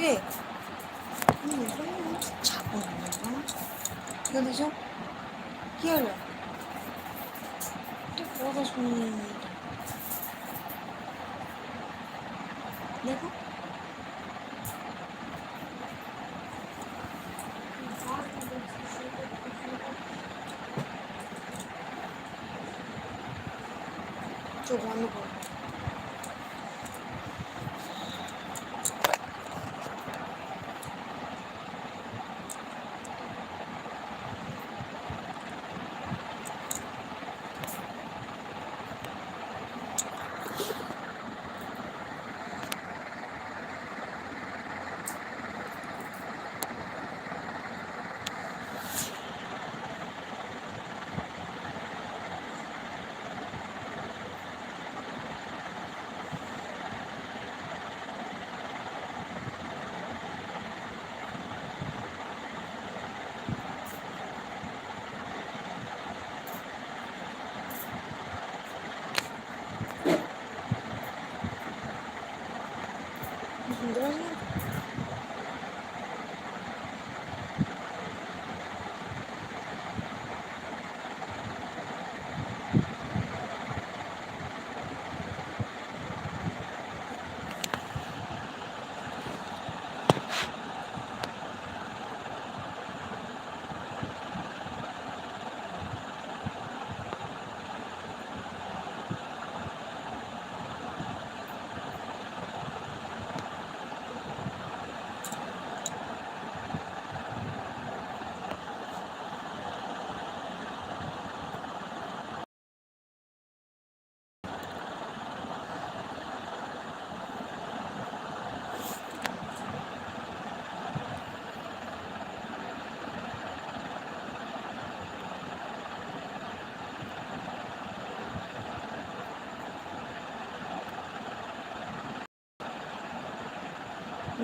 কিরে কি হলো কথা শুনি দেখো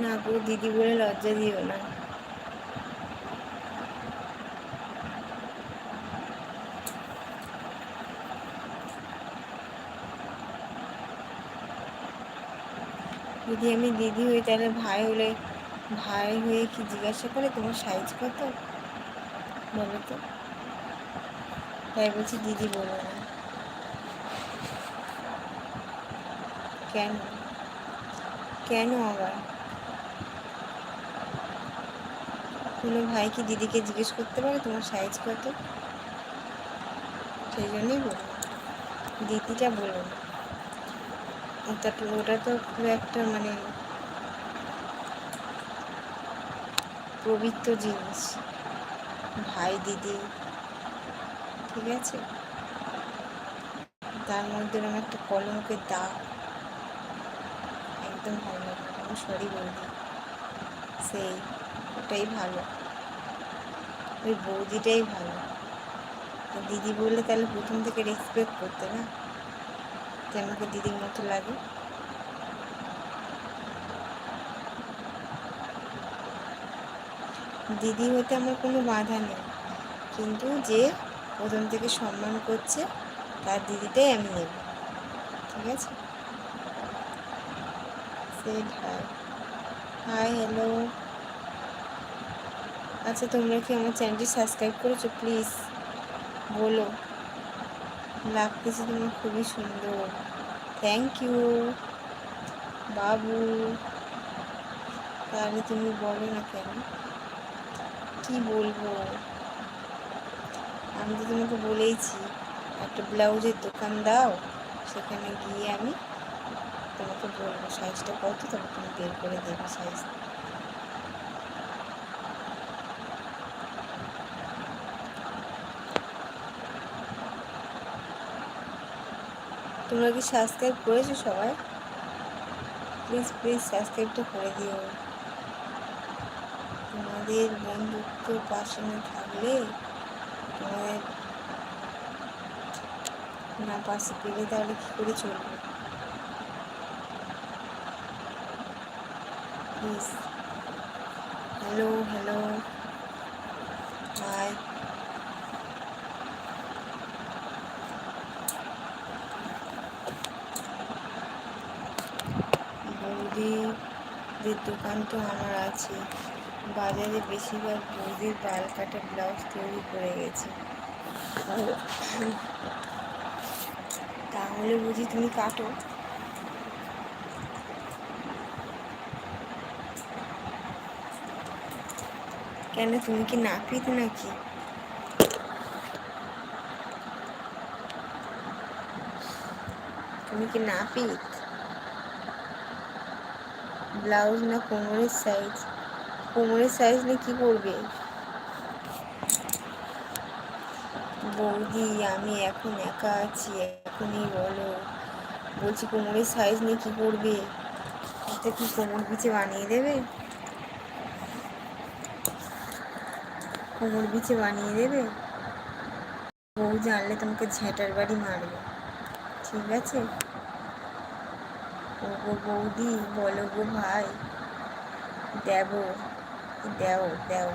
না গো, দিদি বলে লজ্জা দিও না। যদি আমি দিদি হই, তাহলে ভাই হলে, ভাই হয়ে কি জিজ্ঞাসা করে তোমার সাইজ কত? বলো তো। তাই বলছি দিদি বলো না। কেন? কেন আবার? কোনো ভাই কি দিদিকে জিজ্ঞেস করতে পারে তোমার সাইজ কত? সেই জন্যই বললাম। দিদিটা বলো না ওটা তো খুব একটা মানে পবিত্র জিনিস। ভাই, দিদি, ঠিক আছে? তার মধ্যে এরকম একটা কলঙ্কের দাগ। একদম ভালো লাগে আমি সরি বৌদি সেই, ওটাই ভালো। ওই বৌদিটাই ভালো। দিদি বললে তাহলে প্রথম থেকে রেসপেক্ট করতে না? যে আমাকে দিদির মতো লাগে? দিদি হতে আমার কোনো বাধা নেই, কিন্তু যে প্রথম থেকে সম্মান করছে, তার দিদিটাই আমি নেব। ঠিক আছে? হাই হ্যালো আচ্ছা তোমরা কি আমার চ্যানেলটি সাবস্ক্রাইব করেছ? প্লিজ বলো। লাগতেছে তোমার খুবই সুন্দর। থ্যাংক ইউ বাবু। তাহলে তুমি বলো না কেন? কি বলব? আমি তো তোমাকে বলেইছি, একটা ব্লাউজের দোকান দাও, সেখানে গিয়ে আমি তোমাকে বলব সাইজটা কত তবে তুমি বের করে দেবে সাইজ। তোমরা কি সাবস্ক্রাইব করেছ সবাই? প্লিজ প্লিজ সাবস্ক্রাইবটা করে দিও। তোমাদের বন্ধুত্ব পাশে না থাকলে তোমাদের না পাশে পেলে তাহলে কী করে চলবে? প্লিজ হ্যালো হ্যালো হাই বৌদি দোকান তো আমার আছে। বাজারে বেশিরভাগ বৌদির বাল কাটা ব্লাউজ তৈরি করে গেছে। তাহলে বুঝি তুমি কাটো? কেন তুমি কি নাপিত নাকি? তুমি কি নাপিত? ব্লাউজ না কোমরের সাইজ কোমরের সাইজ নিয়ে কি করবে? বৌদি, আমি এখন একা আছি, এখনই বলো। বলছি, কোমরের সাইজ নিয়ে কি করবে? এটা কি কোমর বিছে বানিয়ে দেবে? কোমর বিছে বানিয়ে দেবে? বউ জানলে তোমাকে ঝেঁটার বাড়ি মারবে। ঠিক আছে? ও গো বৌদি বলো গো ভাই। দেব, দেও দেও।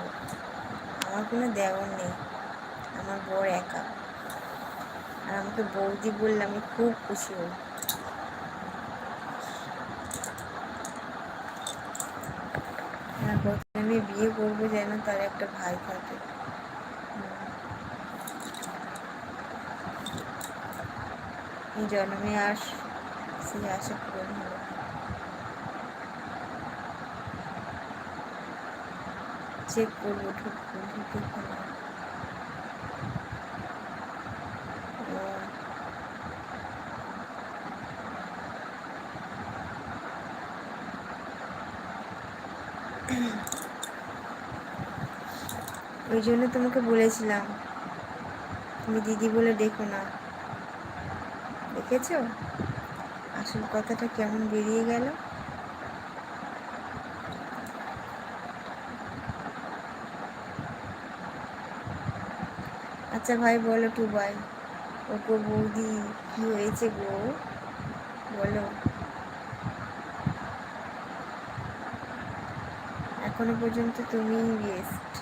আমার কোনো দেওয়ার নেই, আমার বর একা। আর আমাকে বৌদি বললে আমি খুব খুশি হই আর আমি বিয়ে করব যেন তার একটা ভাই থাকে। জন্মে আস সেই আশা পূরণ হলো চেক করব ঢুকবো ঢুকে ওই জন্য তোমাকে বলেছিলাম। তুমি দিদি বলে ডেকো না। দেখেছ? আসল কথাটা কেমন বেরিয়ে গেল? আচ্ছা ভাই, বলো টু ভাই। ও গো বৌদি, কি হয়েছে গো? বলো। এখনও পর্যন্ত তুমি বেস্ট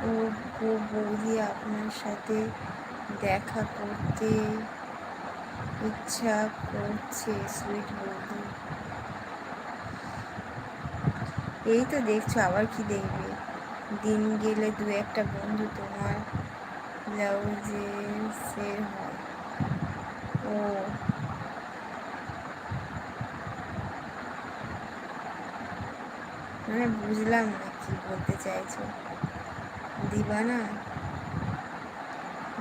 ও গো বৌদি আপনার সাথে দেখা করতে ইচ্ছা করছে সুইট বৌদি। এই তো দেখছ, আবার কি দেখবে? দিন গেলে দু একটা বন্ধু তোমার ব্লাউজে সের হয়। ও। মানে বুঝলাম না কি বলতে চাইছো। দিবা না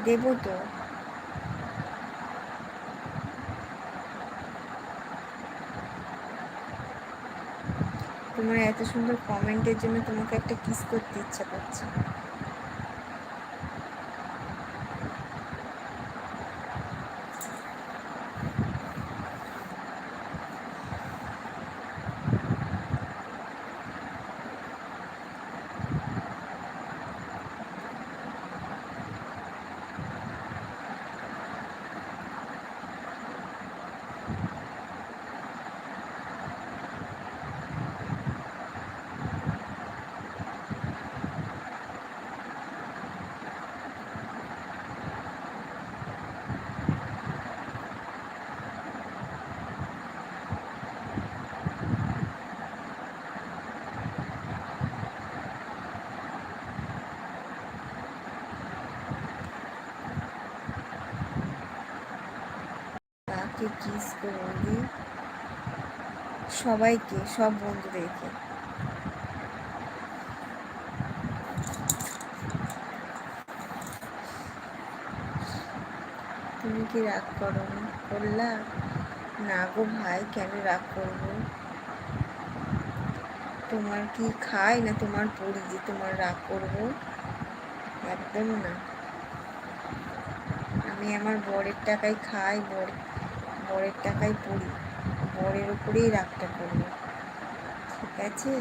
দেব তো। তোমার এত সুন্দর কমেন্টের জন্য তোমাকে একটা কিস করতে ইচ্ছা করছে। করবি সবাইকে, সব বন্ধুদেরকে। তুমি কি রাগ করো করলা না গো ভাই, কেন রাগ করব? তোমার কি খাই না তোমার পড়ি যে তোমার রাগ করব? একদম না। আমি আমার বরের টাকায় খাই বর বরের টাকায় পড়ি। বরের উপরেই রাগটা করব। ঠিক আছে?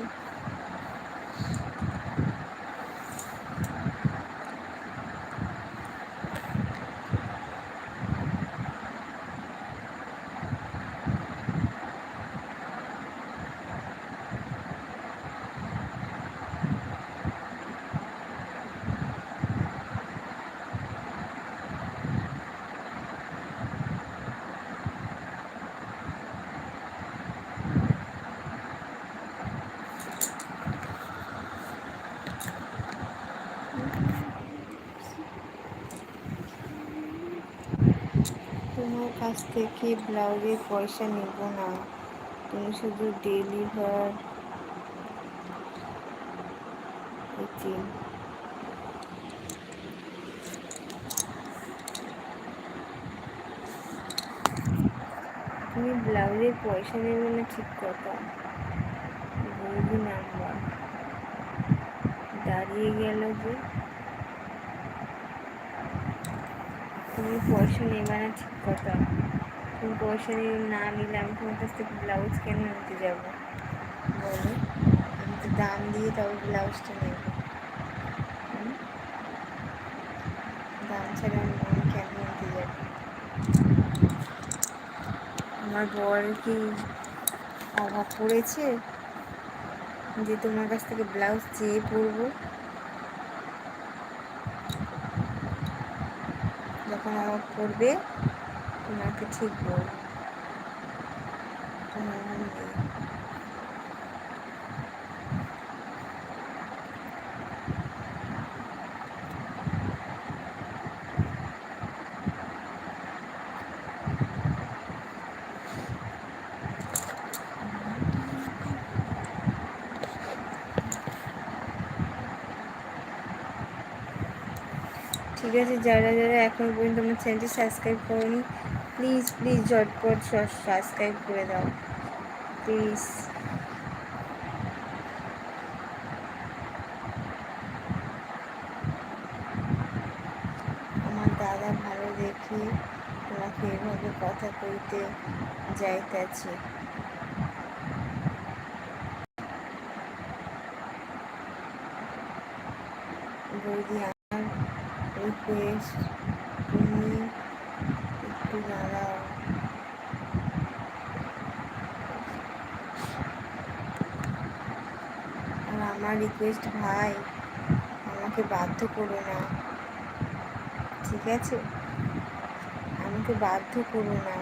তোমার কাছ থেকে ব্লাউজের পয়সা নেব না। তুমি শুধু ডেলিভার তুমি ব্লাউজের পয়সা নেবে না ঠিক কথা। বৌদি নাম্বার। দাঁড়িয়ে গেল যে তুমি পয়সা নেবে না ঠিক কথা। তুমি পয়সা নিয়ে না নিলে আমি তোমার কাছ থেকে ব্লাউজ কেন নিতে যাব? বলো। আমি তো দাম দিয়ে তবে ব্লাউজটা নেব। দাম ছাড়া আমি মন কেন নিতে যাব? আমার বর কি অভাব পড়েছে যে তোমার কাছ থেকে ব্লাউজ চেয়ে পরবো? যখন আমার পড়বে তোমাকে ঠিক বলব। তোমার নেই ঠিক আছে যারা যারা এখন পর্যন্ত আমার চ্যানেলটি সাবস্ক্রাইব করনি প্লিজ প্লিজ ঝটপট সাবস্ক্রাইব করে দাও। প্লিজ আমার দাদা ভালো দেখি তোমাকে এভাবে কথা কইতে যাইতেছে। বৌদি রিকোয়েস্ট তুমি একটু দাঁড়াও। আর আমার রিকোয়েস্ট ভাই, আমাকে বাধ্য করো না। ঠিক আছে? আমাকে বাধ্য করো না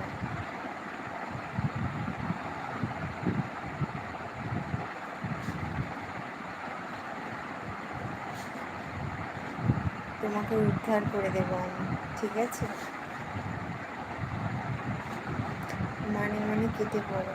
তোমাকে উদ্ধার করে দেব আমি ঠিক আছে? মানে মানে কেটে পড়ো।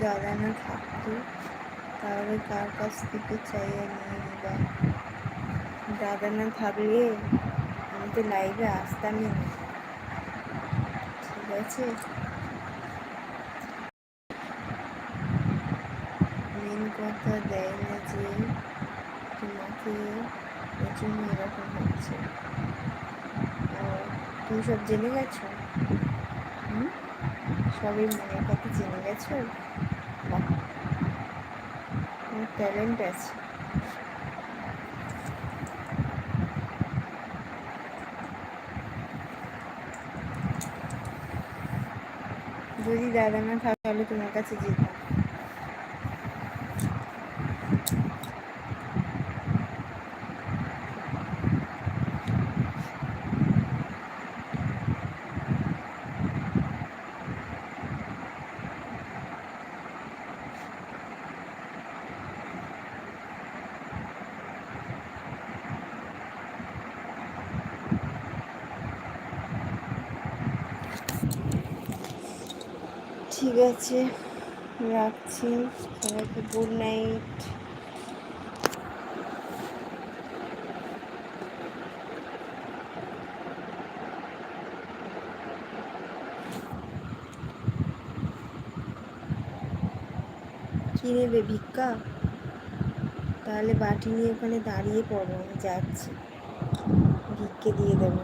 দাদা না থাকতো, তাহলে কার কাছ থেকে চাইয়ে নিয়ে নিবা? দাদা না থাকলে আমি তো লাইভে আসতামই না ঠিক আছে? মেন কথা দেয় না যে তোমাকে জন্য এরকম হচ্ছে। তুমি সব জেনে গেছো? হুম? সবই মনের কথা জেনে গেছো? ট্যালেন্ট আছে। যদি দাদা না থাকে তাহলে তোমার কাছে যেতাম। ঠিক আছে, রাখছি। সবাইকে গুড নাইট কী নেবে ভিক্ষা তাহলে বাটি নিয়ে ওখানে দাঁড়িয়ে পড়ো, আমি যাচ্ছি। ভিক্ষে দিয়ে দেবো।